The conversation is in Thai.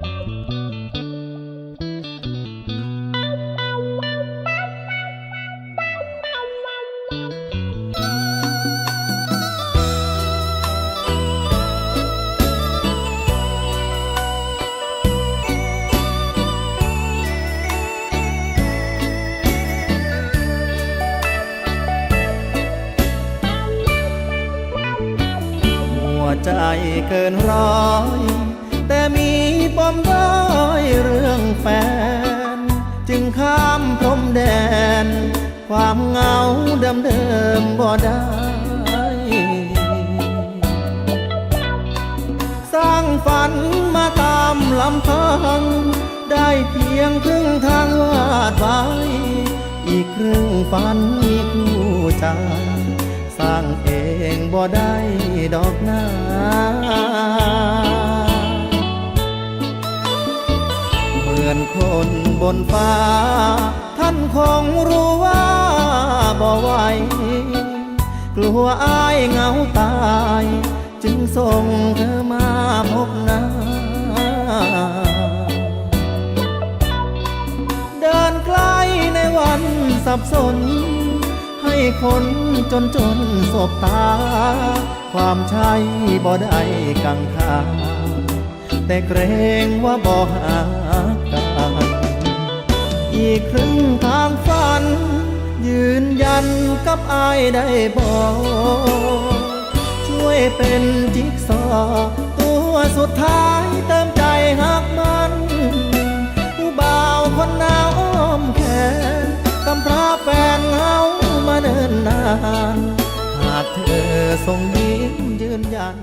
หัวใจเกินร้อย แต่มีปมด้อยเรื่องแฟน จึงข้ามพรมแดน ความเหงาเดิมเดิมๆบ่ได้ สร้างฝันมาตามลำพัง ได้เพียงครึ่งทางวาดไว้ อีกครึ่งฝันมีคู่ใจสร้างเองบ่ได้ดอกนา มือนคนบนฟ้า ท่านคงรู้ว่าบ่ไหวกลัวอายเหงาตาย จึงส่งเธอมาพบหน้า เดินใกล้ในวันสับสน ให้คนจนจนสบตา ความใช่บ่ได้กังขาแต่เกรงว่าบ่หากัน อีกครึ่งทางฝัน ยืนยันกับอายได้บอกช่วยเป็นจิ๊กซอว์ตัวสุดท้ายเติมใจหักมันผู้บ่าวคนหนาวอ้อมแขนกำพร้าแฟนเหงามาเนิ่นนาน หากเธอทรงยิ้มยืนยัน